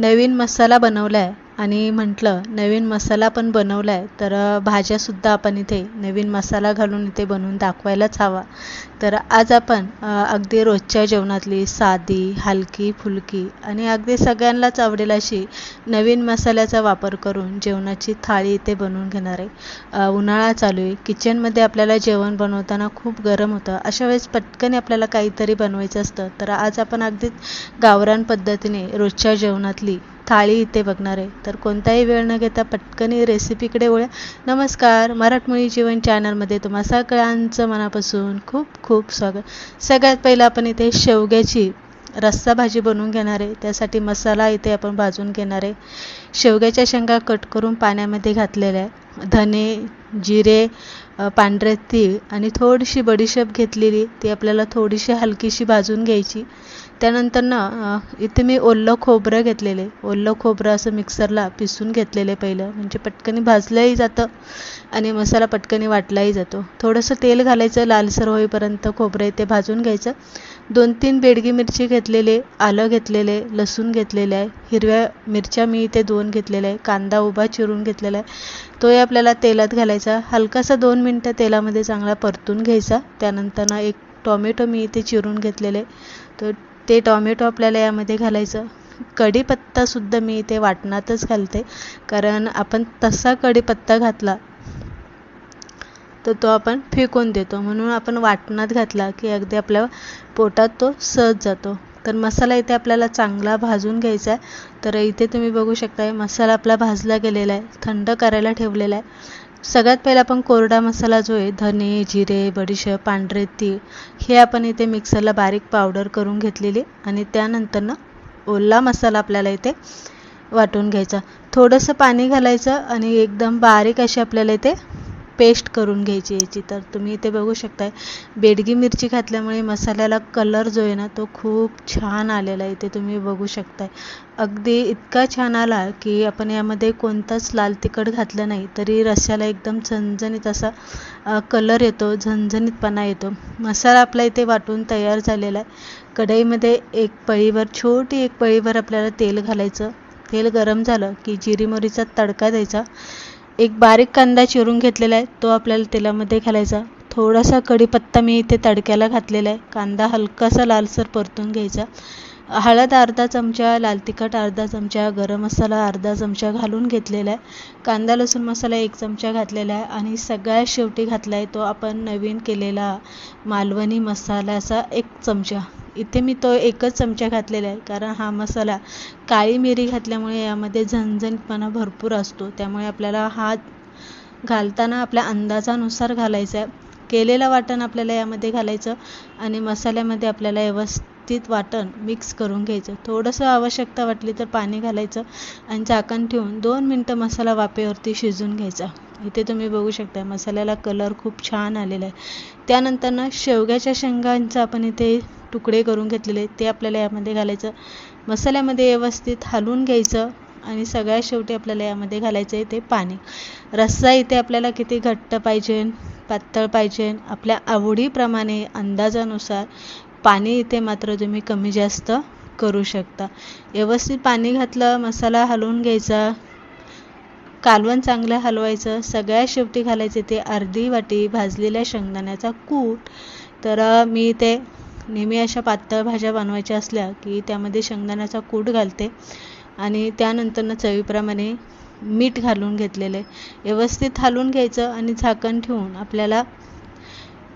नवीन मसाला बनवला आहे आणि म्हटलं नवीन मसाला पण बनवला आहे तर भाज्यासुद्धा आपण इथे नवीन मसाला घालून इथे बनवून दाखवायलाच हवा. तर आज आपण अगदी रोजच्या जेवणातली साधी हलकी फुलकी आणि अगदी सगळ्यांनाच आवडेल अशी नवीन मसाल्याचा वापर करून जेवणाची थाळी इथे बनवून घेणार आहे. उन्हाळा चालू आहे. किचनमध्ये आपल्याला जेवण बनवताना खूप गरम होतं. अशा वेळेस पटकन आपल्याला काहीतरी बनवायचं असतं. तर आज आपण अगदी गावरान पद्धतीने रोजच्या जेवणातली थाळी इथे बघणार आहे. तर कोणताही वेळ न घेता पटकन रेसिपीकडे वळ्या. नमस्कार मराठमोळी जीवन चॅनलमध्ये तुम्हा सगळ्यांचं मनापासून खूप खूप स्वागत. सगळ्यात पहिलं आपण इथे शेवग्याची रस्सा भाजी बनवून घेणार आहे. त्यासाठी मसाला इथे आपण भाजून घेणार आहे. शेवग्याच्या शेंगा कट करून पाण्यामध्ये घातलेल्या आहे धने जिरे पांढरे तीळ आणि थोडीशी बडीशेप घेतलेली ती आपल्याला थोडीशी हलकीशी भाजून घ्यायची. त्यानंतर ना इथे मी ओलं खोबरं घेतलेले. ओलं खोबरं असं मिक्सरला पिसून घेतलेले पहिलं. म्हणजे पटकनी भाजलंही जातं आणि मसाला पटकनी वाटलाही जातो. थोडंसं तेल घालायचं लालसर होईपर्यंत खोबरं इथे भाजून घ्यायचं. दोन तीन बेडगी मिरची घेतलेले आलं घेतलेले लसूण घेतलेले आहे हिरव्या मिरच्या मी इथे दोन घेतलेल्या आहे कांदा उभा चिरून घेतलेला आहे. तोही आपल्याला तेलात घालायचा. हलकासा दोन मिनटं तेलामध्ये चांगला परतून घ्यायचा. त्यानंतर एक टॉमॅटो मी इथे चिरून घेतलेले तो ते टॉमॅटो आपल्याला यामध्ये घालायचं. कढीपत्तासुद्धा मी इथे वाटणातच घालते. कारण आपण तसा कढीपत्ता घातला तर तो आपण फेकून देतो. म्हणून आपण वाटणात घातला की अगदी आपल्या पोटात तो सहज जातो. तर मसाला इथे आपल्याला चांगला भाजून घ्यायचा आहे. तर इथे तुम्ही बघू शकता मसाला आपला भाजला गेलेला आहे थंड करायला ठेवलेला आहे. सगळ्यात पहिला आपण कोरडा मसाला जो आहे धने जिरे बडीशेप पांढरे तीळ हे आपण इथे मिक्सरला बारीक पावडर करून घेतलेली आणि त्यानंतर ना ओला मसाला आपल्याला इथे वाटून घ्यायचा. थोडंसं पाणी घालायचं आणि एकदम बारीक अशी आपल्याला इथे पेस्ट करून घ्यायची याची. तर तुम्ही इथे बघू शकताय बेडगी मिरची घातल्यामुळे मसाल्याला कलर जो आहे ना तो खूप छान आलेला आहे. इथे तुम्ही बघू शकताय. अगदी इतका छान आला की आपण यामध्ये कोणताच लाल तिखट घातलं नाही तरी रस्स्याला एकदम झणझणीत असा कलर येतो झणझणीतपणा येतो. मसाला आपला इथे वाटून तयार झालेला आहे. कढईमध्ये एक पळीवर छोटी एक पळीवर आपल्याला तेल घालायचं. तेल गरम झालं की जिरी मोहरीचा तडका द्यायचा. एक बारीक कांदा चिरून घेतलेला आहे. तो आपल्याला तेलामध्ये घालायचा. थोडासा कढीपत्ता मी इथे तडक्याला घातलेला आहे. कांदा हलकासा लालसर परतून घ्यायचा. हळद अर्धा चमचा लाल तिखट अर्धा चमचा गरम मसाला अर्धा चमचा घालून घेतलेला आहे. कांदा लसूण मसाला एक चमचा घातलेला आहे. आणि सगळ्यात शेवटी घातला आहे तो आपण नवीन केलेला मालवणी मसाल्याचा एक चमचा. इथे मी तो एकच चमचा घातलेला आहे कारण हा मसाला काळी मिरी घातल्यामुळे यामध्ये झणझणीतपणा भरपूर असतो. त्यामुळे आपल्याला हा घालताना आपल्या अंदाजानुसार घालायचा आहे. केलेलं वाटण आपल्याला यामध्ये घालायचं आणि मसाल्यामध्ये आपल्याला व्यवस्थित वाटण मिक्स करून घ्यायचं. थोडंसं आवश्यकता वाटली तर पाणी घालायचं आणि झाकण ठेवून दोन मिनटं मसाला वाफेवरती शिजून घ्यायचा. इथे तुम्ही बघू शकता मसाल्याला कलर खूप छान आलेला आहे. त्यानंतर ना शेवग्याच्या शेंगांचं आपण इथे तुकडे करून घेतलेले ते आपल्याला यामध्ये घालायचं. मसाल्यामध्ये व्यवस्थित हलवून घ्यायचं आणि सगळ्यात शेवटी आपल्याला यामध्ये घालायचं आहे ते पाणी. रस्सा इथे आपल्याला किती घट्ट पाहिजे पातळ पाहिजे आपल्या आवडीप्रमाणे अंदाजानुसार पाणी इथे मात्र तुम्ही कमी जास्त करू शकता. व्यवस्थित पाणी घातलं मसाला हलवून घ्यायचा कालवण चांगलं हलवायचं सगळ्या शेवटी घालायचे ते अर्धी वाटी भाजलेल्या शेंगदाण्याचा कूट. तर मी ते नेहमी अशा पातळ भाज्या बनवायच्या असल्या की त्यामध्ये शेंगदाण्याचा कूट घालते आणि त्यानंतरनं चवीप्रमाणे मीठ घालून घेतलेले. व्यवस्थित हालून घ्यायचं आणि झाकण ठेवून आपल्याला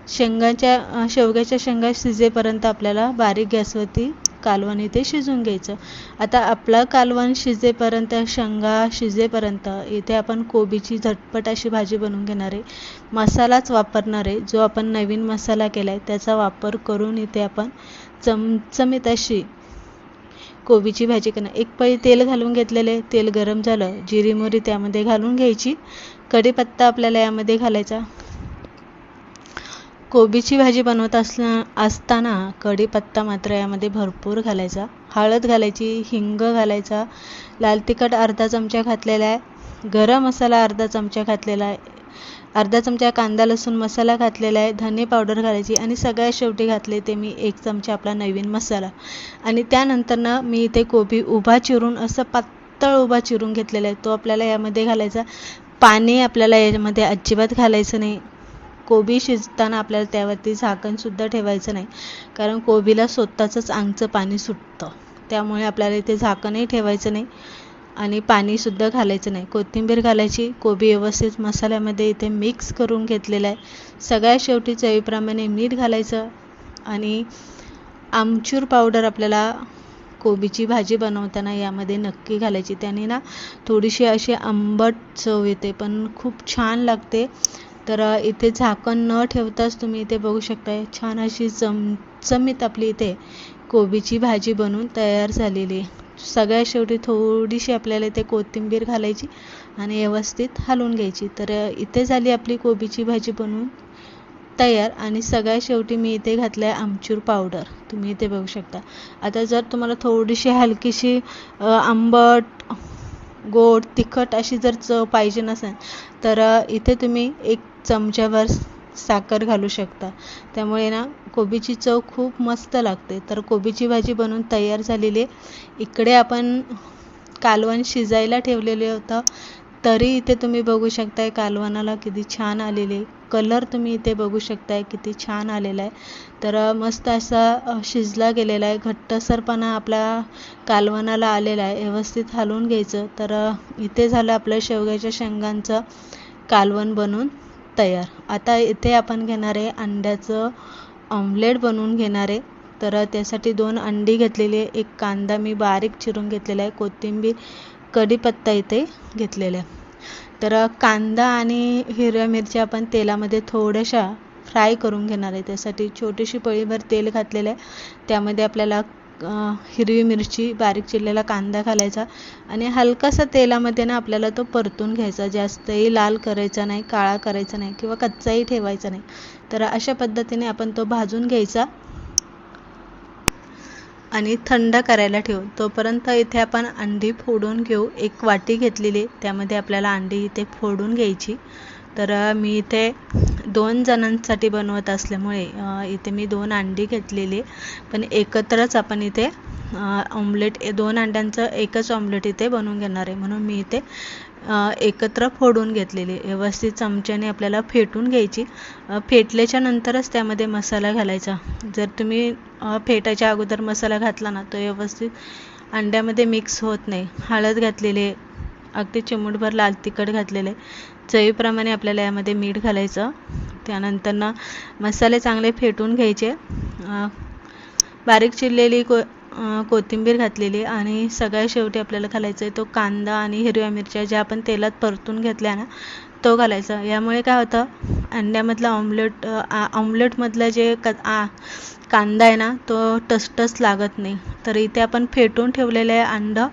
शेंगाच्या शेवग्याच्या शेंगा शिजेपर्यंत आपल्याला बारीक गॅसवरती कालवण इथे शिजून घ्यायचं. आता आपलं कालवण शिजेपर्यंत शेंगा शिजेपर्यंत इथे आपण कोबीची झटपट अशी भाजी बनवून घेणार आहे मसालाच वापरणार आहे जो आपण नवीन मसाला केला आहे त्याचा वापर करून इथे आपण चमचमीत अशी कोबीची भाजी करणार. एक पळी तेल घालून घेतलेले तेल गरम झालं जिरी मोहरी त्यामध्ये घालून घ्यायची. कढीपत्ता आपल्याला यामध्ये घालायचा. कोबीची भाजी बनवत असला असताना कढीपत्ता मात्र यामध्ये भरपूर घालायचा. हळद घालायची हिंग घालायचा लाल तिखट अर्धा चमचा घातलेला आहे गरम मसाला अर्धा चमचा घातलेला आहे अर्धा चमचा कांदा लसूण मसाला घातलेला आहे धने पावडर घालायची आणि सगळ्यात शेवटी घातले ते मी एक चमचा आपला नवीन मसाला. आणि त्यानंतरनं मी इथे कोबी उभा चिरून असं पातळ उभा चिरून घेतलेला आहे. तो आपल्याला यामध्ये घालायचा. पाणी आपल्याला यामध्ये अजिबात घालायचं नाही. कोबी शिजताना आपल्याला त्यावरती झाकणसुद्धा ठेवायचं नाही. कारण कोबीला स्वतःचंच अंगचं पाणी सुटतं. त्यामुळे आपल्याला इथे झाकणही ठेवायचं नाही आणि पाणीसुद्धा घालायचं नाही. कोथिंबीर घालायची कोबी व्यवस्थित मसाल्यामध्ये इथे मिक्स करून घेतलेलं आहे. सगळ्यात शेवटी चवीप्रमाणे मीठ घालायचं आणि आमचूर पावडर आपल्याला कोबीची भाजी बनवताना यामध्ये नक्की घालायची. त्याने ना थोडीशी अशी आंबट चव येते पण खूप छान लागते. तर इथे झाकण न ठेवताच तुम्ही इथे बघू शकताय. छान अशी चमचमीत आपली इथे कोबीची भाजी बनवून तयार झालेली सगळ्या सगळ्यात शेवटी थोडीशी आपल्याला इथे कोथिंबीर घालायची आणि व्यवस्थित हलवून घ्यायची. तर इथे झाली आपली कोबीची भाजी बनवून तयार आणि सगळ्यात शेवटी मी इथे घातलं आहे आमचूर पावडर. तुम्ही इथे बघू शकता. आता जर तुम्हाला थोडीशी हलकीशी आंबट गोड तिखट अशी जर चव पाहिजे नसेल तर इथे तुम्ही एक चमच्याभर साखर घालू शकता. त्यामुळे ना कोबीची चव खूप मस्त लागते. तर कोबीची भाजी बनवून तयार झालेली आहे. इकडे आपण कालवण शिजायला ठेवलेले होतं. तरी इथे तुम्ही बघू शकताय कालवणाला किती छान आलेले कलर तुम्ही इथे बघू शकताय किती छान आलेला आहे. तर मस्त असा शिजला गेलेला आहे. घट्टसरपणा आपल्या कालवणाला आलेला आहे. व्यवस्थित हलवून घ्यायचं. तर इथे झालं आपलं शेवग्याच्या शेंगांचं कालवण बनवून तयार. आता इथे आपण घेणार आहे अंड्याचं ऑमलेट बनवून घेणार आहे. तर त्यासाठी दोन अंडी घेतलेली आहे. एक कांदा मी बारीक चिरून घेतलेला आहे. कोथिंबीर कढीपत्ता इथे घेतलेला आहे तर कांदा आणि हिरव्या मिरच्या आपण तेलामध्ये थोड्याशा फ्राय करून घेणार आहे. त्यासाठी छोटीशी पळीभर तेल घातलेलं आहे. त्यामध्ये आपल्याला हिरवी मिरची बारीक चिरलेला कांदा घालायचा आणि हलकासा तेलामध्ये ना आपल्याला तो परतून घ्यायचा. जास्तही लाल करायचा नाही काळा करायचा नाही किंवा कच्चाही ठेवायचा नाही. तर अशा पद्धतीने आपण तो भाजून घ्यायचा. आणि थंड करायला ठेवू तोपर्यंत इथे आपण अंडी फोडून घेऊ. एक वाटी घेतलेली त्यामध्ये आपल्याला अंडी इथे फोडून घ्यायची. तर मी इथे दोन जणांसाठी बनवत असल्यामुळे इथे मी दोन अंडी घेतलेली पण एकत्रच आपण इथे ऑमलेट दोन अंड्यांचं एकच ऑमलेट इथे बनवून घेणार आहे. म्हणून मी इथे एकत्र फोडून घेतलेली व्यवस्थित चमच्याने आपल्याला फेटून घ्यायची. फेटल्याच्या नंतरच त्यामध्ये मसाला घालायचा. जर तुम्ही फेटायच्या अगोदर मसाला घातला ना तो व्यवस्थित अंड्यामध्ये मिक्स होत नाही. हळद घातलेली अगदी चिमूटभर लाल तिखट घातलेले चवीप्रमाणे आपल्याला यामध्ये मीठ घालायचं. त्यानंतर ना मसाले चांगले फेटून घ्यायचे. बारीक चिरलेली को कोथिंबीर घातलेली आणि सगळ्या शेवटी आपल्याला घालायचं आहे तो कांदा आणि हिरव्या मिरच्या ज्या आपण तेलात परतून घेतल्या ना तो घालायचा. यामुळे काय होतं अंड्यामधला ऑमलेट ऑमलेटमधलं जे क आ कांदा आहे ना तो टसटस लागत नाही. तर इथे आपण फेटून ठेवलेलं आहे अंडं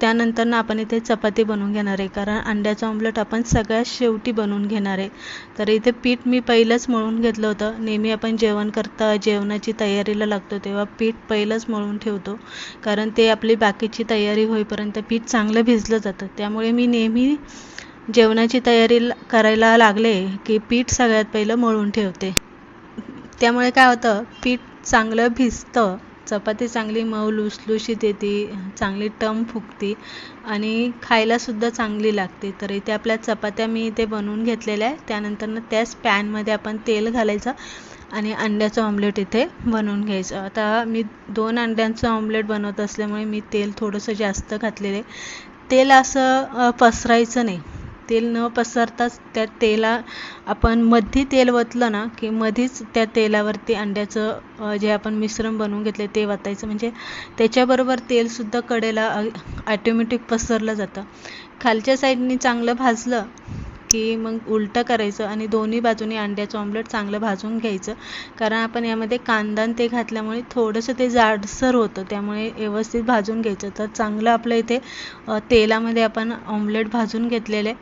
त्यानंतर ना आपण इथे चपाती बनवून घेणार आहे. कारण अंड्याचं ऑमलेट आपण सगळ्यात शेवटी बनवून घेणार आहे. तर इथे पीठ मी पहिलंच मळून घेतलं होतं. नेहमी आपण जेवण करता जेवणाची तयारीला लागतो तेव्हा पीठ पहिलंच मळून ठेवतो. कारण ते आपली बाकीची तयारी होईपर्यंत पीठ चांगलं भिजलं जातं. त्यामुळे मी नेहमी जेवणाची तयारी करायला लागले की पीठ सगळ्यात पहिलं मळून ठेवते. त्यामुळे काय होतं पीठ चांगलं भिजतं चपाती चांगली मऊ लुसलुशीत येते चांगली टम फुकती आणि खायलासुद्धा चांगली लागते. तर इथे आपल्या चपात्या मी इथे बनवून घेतलेल्या आहे त्यानंतर त्याच पॅनमध्ये आपण तेल घालायचं आणि अंड्याचं ऑमलेट इथे बनवून घ्यायचं. आता मी दोन अंड्यांचं ऑमलेट बनवत असल्यामुळे मी तेल थोडंसं जास्त घातलेलं आहे. तेल असं पसरायचं नाही. तेल न पसरताच त्या तेला आपण मधी तेल वतलं ना की मधीच त्या तेलावरती अंड्याचं जे आपण मिश्रण बनवून घेतले ते वतायचं. म्हणजे त्याच्याबरोबर तेलसुद्धा कडेला ॲटोमॅटिक पसरलं जातं. खालच्या साईडनी चांगलं भाजलं की मग उलटं करायचं आणि दोन्ही बाजूनी अंड्याचं ऑमलेट चांगलं भाजून घ्यायचं. कारण आपण यामध्ये कांदा ते घातल्यामुळे थोडंसं ते जाडसर होतं त्यामुळे व्यवस्थित भाजून घ्यायचं. तर चांगलं आपलं इथे तेलामध्ये आपण ऑमलेट भाजून घेतलेले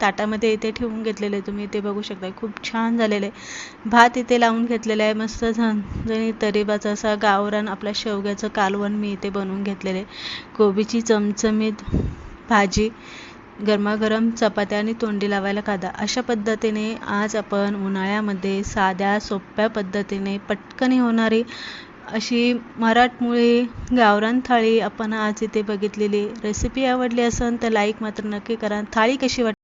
ताटामध्ये इथे ठेवून घेतलेले तुम्ही इथे बघू शकता. खूप छान झालेलं आहे. भात इथे लावून घेतलेला आहे मस्त झणझणी तरीबाचा असा गावरान आपल्या शेवग्याचं कालवण मी इथे बनवून घेतलेलं आहे. कोबीची चमचमीत भाजी गरमागरम चपात्या आणि तोंडी लावायला खादा अशा पद्धतीने आज आपण उन्हाळ्यामध्ये साध्या सोप्या पद्धतीने पटकन होणारी अशी मराठमोळी गावरान थाळी आपण आज इथे बघितलेली. रेसिपी आवडली असेल तर लाईक मात्र नक्की करा. थाळी कशी वाट